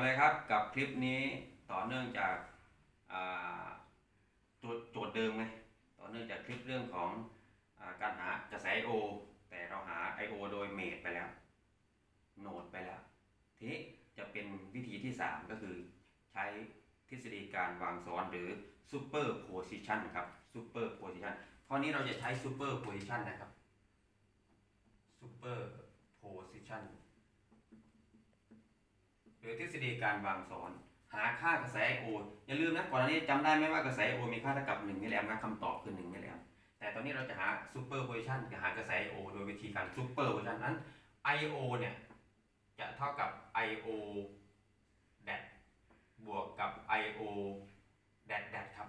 กันเลยครับกับคลิปนี้ต่อเนื่องจากโจทย์เดิมไงต่อเนื่องจากคลิปเรื่องของอการหากระแส I/O แต่เราหา I/O โดยเมดไปแล้วโนดไปแล้ว ทีนี้จะเป็นวิธีที่ 3 ก็คือใช้ทฤษฎีการวางซ้อนหรือ superposition ครับ superposition ข้อนี้เราจะใช้ superposition นะครับ superposition หรือทฤษฎีการวางซ้อน หาค่ากระแสโออย่าลืมนะก่อนหน้านี้จำได้ไหมว่ากระแสโอมีค่าเท่ากับ1มิลลิแอมป์นะคำตอบคือ1มิลลิแอมแต่ตอนนี้เราจะหา superposition จะหากระแสโอโดยวิธีการ superposition นั้น IO เนี่ยจะเท่ากับ IO แดดบวกกับ IO แดดแดดครับ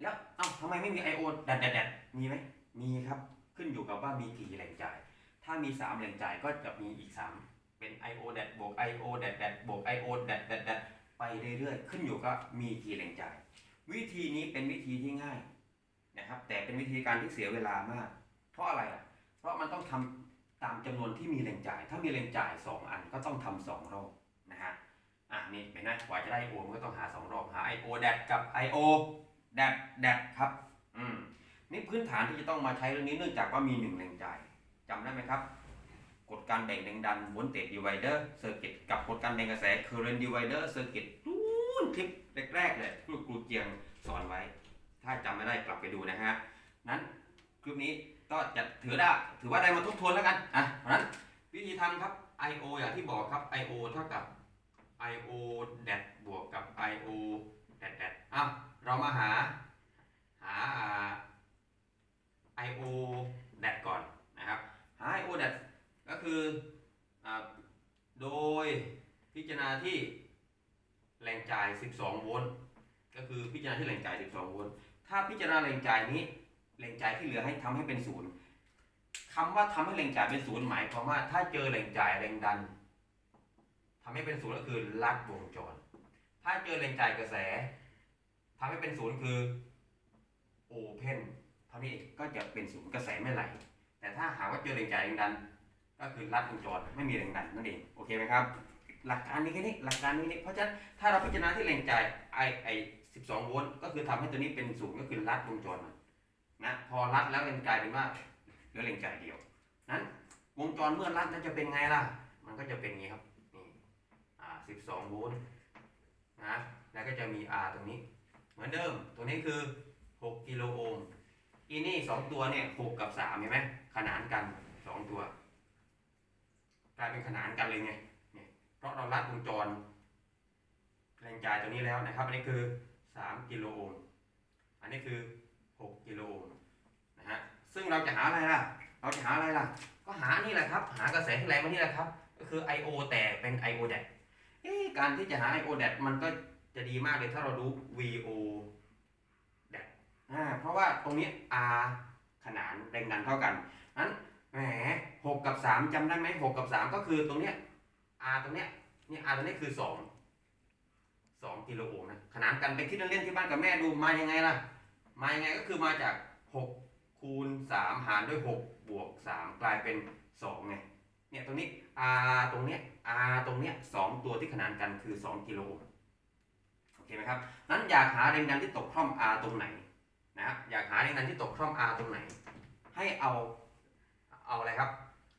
แล้วเอ้าทำไมไม่มี IO แดดแดดแดดมีไหมมีครับขึ้นอยู่กับว่ามีกี่แหล่งจ่าย ถ้ามี 3 แหล่งจ่ายก็จะมีอีก 3 เป็น IO แดดบวก IO แดดแดดบวก IO แดดแดดแดดไปเรื่อยๆ ขึ้นอยู่กับมีกี่แหล่งจ่าย วิธีนี้เป็นวิธีที่ง่ายนะครับ แต่เป็นวิธีการที่เสียเวลามาก เพราะอะไรอะ เพราะมันต้องทำตามจำนวนที่มีแหล่งจ่าย ถ้ามีแหล่งจ่าย 2 อันก็ต้องทำสองรอบนะฮะ อะนี่เห็นไหมกว่าจะได้ IO มันก็ต้องหา 2 รอบหา IO แดดกับ IO แดดแดดครับ อืมนี่พื้นฐานที่จะต้องมาใช้เรื่องนี้เนื่องจากว่ามีหนึ่งแหล่งจ่ายจำได้ไหมครับ กฎการแบ่งแรงดัน voltage divider circuit กับกฎการแบ่งกระแส current divider circuit นู่นคลิปแรกๆเลยครูครูเจียงสอนไว้ ถ้าจำไม่ได้กลับไปดูนะฮะ นั้นคลิปนี้ก็จะถือได้ถือว่าได้มาทบทวนแล้วกันอะเพราะนั้นวิธีทำครับ IO อย่างที่บอกครับ IO เท่ากับ IO แดดบวกกับ IO แดดแดดอะเรามาหาหาอ่า IO แดดก่อนนะครับหา IO แดด ก็คืออโดยพิจารณาที่แหล่งจ่าย 12 โวลต์ก็คือพิจารณาที่แหล่งจ่าย 12 โวลต์ถ้าพิจารณาแหล่งจ่ายนี้แหล่งจ่ายที่เหลือให้ทำให้เป็นศูนย์คำว่าทำให้แหล่งจ่ายเป็นศูนย์หมายความว่า ถ้าเจอแหล่งจ่ายแรงดันทำให้เป็นศูนย์ก็คือลัดวงจร ถ้าเจอแหล่งจ่ายกระแสทำให้เป็นศูนย์คือโอเพนเท่านี้ก็จะเป็นศูนย์กระแสไม่ไหลแต่ถ้าหากว่าเจอแรงจ่ายแรงดัน ก็คือลัดวงจรไม่มีแรงดันนั่นเองโอเคไหมครับ หลักการนี้แค่นี้หลักการนี้นี่เพราะฉะนั้นถ้าเราพิจารณาที่แรงจ่ายไอไอ12โวลต์ก็คือทำให้ตัวนี้เป็นศูนย์ก็คือลัดวงจรมันนะพอลัดแล้วเป็นกลายเป็นว่าเหลือแรงจ่ายเดียวนั้นวงจรเมื่อลัดนั้นจะเป็นไงล่ะ มันก็จะเป็นอย่างนี้ครับนี่อ่า12โวลต์นะแล้วก็จะมี R ตรงนี้ เหมือนเดิมตัวนี้คือ 6 กิโลโอห์มอีนี่ 2 ตัวเนี่ย6กับ3เห็นไหมขนานกัน 2 ตัว ลายเป็นขนานกันเลยไงเพราะเราลัดวงจร แรงจ่ายตัวนี้แล้วนะครับ อันนี้คือ 3 กิโลโอห์มอันนี้คือ 6 กิโลโอห์มนะฮะซึ่งเราจะหาอะไรล่ะ เราจะหาอะไรล่ะ ก็หานี่แหละครับ หากระแสที่แรงมานี่แหละครับ ก็คือ I/O แต่เป็น I/O แดดเอ๊ะการที่จะหา I/O แดดมันก็จะดีมากเลยถ้าเรารู้ VO แดดอ่าเพราะว่าตรงนี้ R ขนานแรงดันเท่ากันนั้น แหม6กับ3จำได้ไหม6กับ3ก็คือตรงเนี้ย R ตรงเนี้ยนี่ R ตรงนี้คือสองสองกิโลโอห์มนะขนานกันไปคิดเล่นๆที่บ้านกับแม่ดูมายังไงล่ะ มายังไงก็คือมาจากหกคูณสามหารด้วยหกบวกสามกลายเป็นสองไงเนี่ยตรงนี้ R ตรงเนี้ย R ตรงเนี้ยสองตัวที่ขนานกันคือสองกิโลโอห์มโอเคไหมครับนั้นอยากหาแรงดันที่ตกคร่อม R ตรงไหนนะครับอยากหาแรงดันที่ตกคร่อม R ตรงไหน ให้เอา เอาอะไรครับ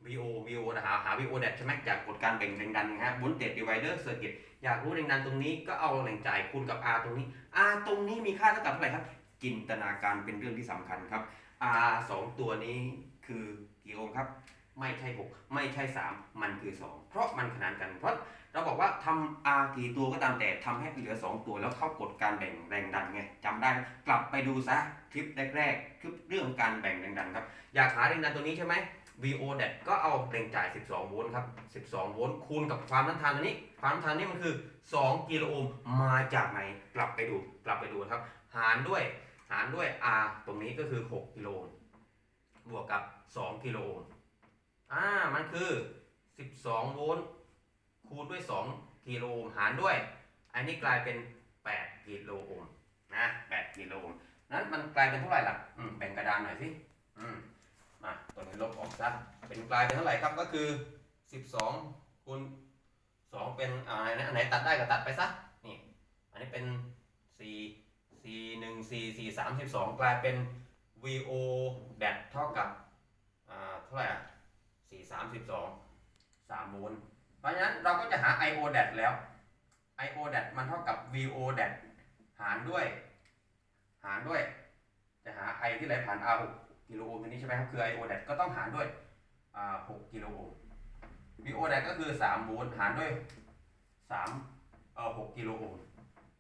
VO VO นะหาหา VO แดดใช่ไหมจากกฎการแบ่งแรงดันนะฮะบุนเดดดีไวเดอร์เซอร์กิตอยากรู้แรงดันตรงนี้ก็เอาแรงจ่ายคูณกับ R ตรงนี้ R ตรงนี้มีค่าเท่ากับเท่าไหร่ครับ จินตนาการเป็นเรื่องที่สำคัญครับ R สองตัวนี้คือกี่โอห์มครับ ไม่ใช่ 6 ไม่ใช่ 3 มันคือ 2 เพราะมันขนานกันเพราะ เราบอกว่าทำ R กี่ตัวก็ตามแต่ทำให้เหลือ 2 ตัวแล้วเข้ากฎการแบ่งแรงดันไงจำได้กลับไปดูซะคลิปแรกๆคลิปเรื่องการแบ่งแรงดันครับ อยากหาแรงดันตัวนี้ใช่ไหม VO แดดก็เอาแรงจ่าย 12 โวลต์ครับ 12 โวลต์คูณกับความต้านทานตัวนี้ ความต้านทานนี้มันคือ 2 กิโลโอห์มมาจากไหนกลับไปดูกลับไปดูครับ หารด้วยหารด้วย R ตรงนี้ก็คือ 6 กิโลโอห์มบวกกับ 2 กิโลโอห์มอ่ามันคือ 12 โวลต์ คูณด้วย 2 กิโลโอห์มหารด้วย อันนี้กลายเป็น 8 กิโลโอห์มนะ8กิโลโอห์มนั้นมันกลายเป็นเท่าไหร่ล่ะอืมแบ่งกระดานหน่อยสิอืมมาตัวนี้ลบออกซะเป็นกลายเป็นเท่าไหร่ครับก็คือ 12คูณ2เป็นอะไรนะอันไหนตัดได้ก็ตัดไปซะนี่อันนี้เป็นสี่สี่หนึ่งสี่สี่สามสิบสองกลายเป็น VO แดดเท่ากับอ่าเท่าไหร่อะสี่สามสิบสองสามโวลต์ เพราะฉะนั้นเราก็จะหา IO แดดแล้ว IO แดดมันเท่ากับ VO แดดหารด้วย หารด้วย จะหา I ที่ไหลผ่าน R 6กิโลโอห์มนี้ใช่ไหมครับคือ IO แดดก็ต้องหารด้วย6กิโลโอห์ม VO แดดก็คือ3โวลต์หารด้วย3เอ่อ6กิโลโอห์ม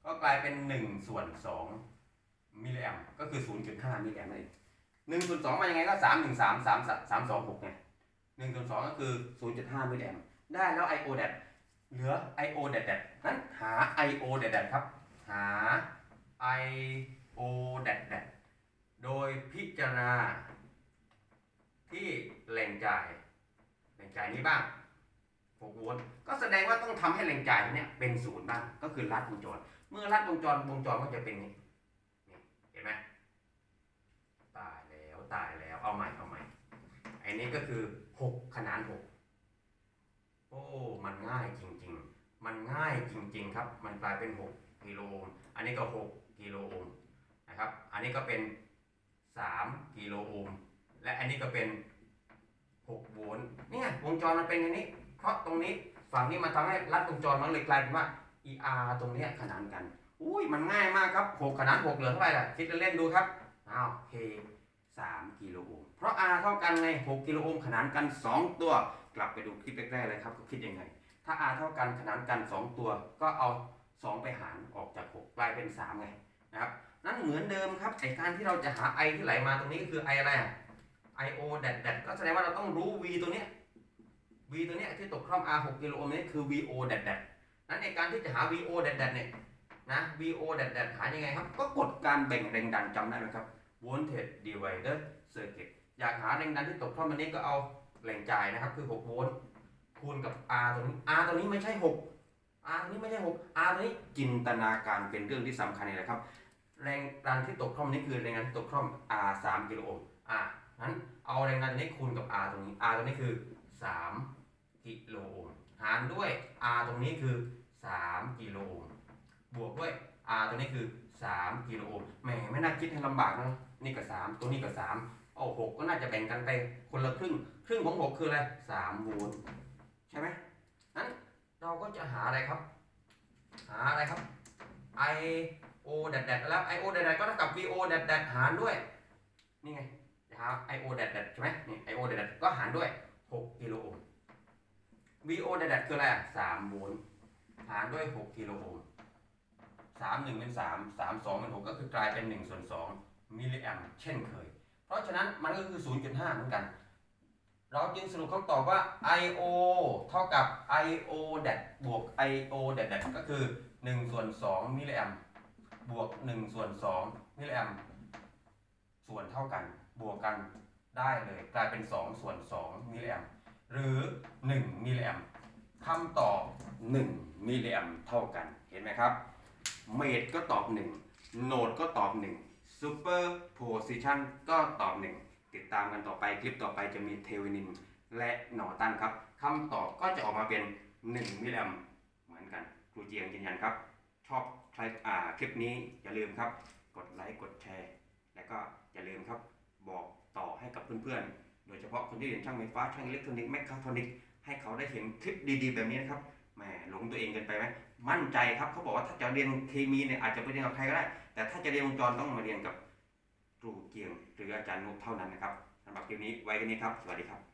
ก็กลายเป็น 1 ส่วน 2มิลลิแอมก็คือ 0.5มิลลิแอมนั่นเอง1ส่วน2มายังไงก็3 1 3 3 3 2 6ไง1ส่วน2ก็คือ0.5มิลลิแอม ได้แล้ว IO แดดเหลือ IO แดดแดดนั้นหา IO แดดแดดครับ หา IO แดดแดดโดยพิจารณา ที่แหล่งจ่ายแหล่งจ่ายนี้บ้าง6โวลต์ก็แสดงว่าต้องทำให้แหล่งจ่ายเนี้ยเป็นศูนย์บ้าง ก็คือลัดวงจร เมื่อลัดวงจรวงจรก็จะเป็นนี้เห็นไหมตายแล้วตายแล้วเอาใหม่เอาใหม่ไอ้นี้ก็คือ 6 ขนาน 6 โอ้ มันง่ายจริง ๆ มันง่ายจริง ๆ ครับ มันกลายเป็น 6กิโลโอห์มอันนี้ก็ 6กิโลโอห์มนะครับ อันนี้ก็เป็น 3กิโลโอห์มและอันนี้ก็เป็น 6 โวลต์เนี่ยวงจรมันเป็นอย่างนี้ เพราะตรงนี้ฝั่งนี้มันทำให้ลัดวงจรมันเลยกลายเป็นว่า ER ตรงนี้ขนานกัน อุ้ยมันง่ายมากครับ 6 ขนาน 6 เหลือเท่าไหร่ล่ะ คิดเล่นๆดูครับอ้าว K 3กิโลโอห์มเพราะ R เท่ากันไง 6กิโลโอห์มขนานกัน 2 ตัว กลับไปดูคลิปแรกๆเลยครับก็คิดยังไง ถ้า R เท่ากันขนานกัน 2 ตัว ก็เอา 2 ไปหารออกจาก 6 กลายเป็น 3 ไงนะครับนั่นเหมือนเดิมครับไอการที่เราจะหา I ที่ไหลมาตรงนี้ก็คือ I อะไรอะ IO แดดแดดก็แสดงว่าเราต้องรู้ V ตัวเนี้ย V ตัวเนี้ยที่ตกคร่อม R 6กิโลโอห์มนี่คือ VO แดดแดดนั้นในการที่จะหา VO แดดแดดเนี่ยนะ VO แดดแดดหายังไงครับ ก็กดการแบ่งแรงดันจำได้ไหมครับ voltage divider circuit อยากหาแรงดันที่ตกคร่อมอันนี้ก็เอา แรงจ่ายนะครับคือ6โวลต์คูณกับ R ตัวนี้ R ตัวนี้ไม่ใช่ 6 R ตัวนี้ไม่ใช่ 6 R ตัวนี้จินตนาการเป็นเรื่องที่สำคัญเลยนะครับ แรงดันที่ตกคร่อมนี้คือแรงดันที่ตกคร่อม R 3กิโลโอห์ม R นั้นเอาแรงดันนี้คูณกับ R ตรงนี้ R ตรงนี้คือ 3 กิโลโอห์มหารด้วย R ตรงนี้คือ 3 กิโลโอห์มบวกด้วย R ตัวนี้คือ 3 กิโลโอห์มแหมไม่น่าคิดให้ลำบากนะนี่ก็ 3 ตัวนี้ก็ 3 เอา6ก็น่าจะแบ่งกันไปคนละครึ่ง ครึ่งของ6คืออะไร3โวลต์ใช่ไหมนั้นเราก็จะหาอะไรครับ หาอะไรครับ I O แดดแดดแล้ว I O แดดแดดก็เท่ากับ V O แดดแดดหารด้วย นี่ไงนะครับ IO แดดแดดใช่ไหมนี่ IO แดดแดดก็หารด้วย6กิโลโอห์ม VO แดดแดดคืออะไรอะ3โวลต์หารด้วย6กิโลโอห์ม3 1เป็น3 3 2เป็น6ก็คือกลายเป็น1ส่วน2มิลลิแอมป์เช่นเคย ราะฉะนั้นมันก็คือ 0.5 เหมือนกัน เราจึงสรุปคำตอบว่า IO เท่ากับ IO แดดบวก IO แดดแดดก็คือ 1 ส่วน 2 มิลลิแอมบวก 1 ส่วน 2 มิลลิแอมส่วนเท่ากันบวกกันได้เลยกลายเป็น 2 ส่วน 2 มิลลิแอมหรือ 1 มิลลิแอมคำตอบ 1 มิลลิแอมเท่ากัน เห็นไหมครับ เมดก็ตอบ 1 โนดก็ตอบ 1 ซูเปอร์โพซิชันก็ตอบ1ติดตามกันต่อไปคลิปต่อไปจะมีเทวินินและหนอตันครับคำตอบก็จะออกมาเป็น 1 มิลลิแอมเหมือนกันครูเจียงยืนยันครับ ชอบครอ่าคลิปนี้อย่าลืมครับ กดไลค์กดแชร์ และก็อย่าลืมครับ บอกต่อให้กับเพื่อนๆ โดยเฉพาะคนที่เรียนช่างไฟฟ้าช่างอิเล็กทรอนิกส์แมคคาทรอนิกส์ให้เขาได้เห็นคลิปดีๆ แบบนี้นะครับ แหมหลงตัวเองเกินไปไหมมั่นใจครับเขาบอกว่าถ้าจะเรียนเคมีเนี่ยอาจจะไปเรียนกับใครก็ได้ แต่ถ้าจะเรียนวงจรต้องมาเรียนกับครูเกียงหรืออาจารย์นุเท่านั้นนะครับสำหรับคลิปนี้ไว้กันนี้ครับ สวัสดีครับ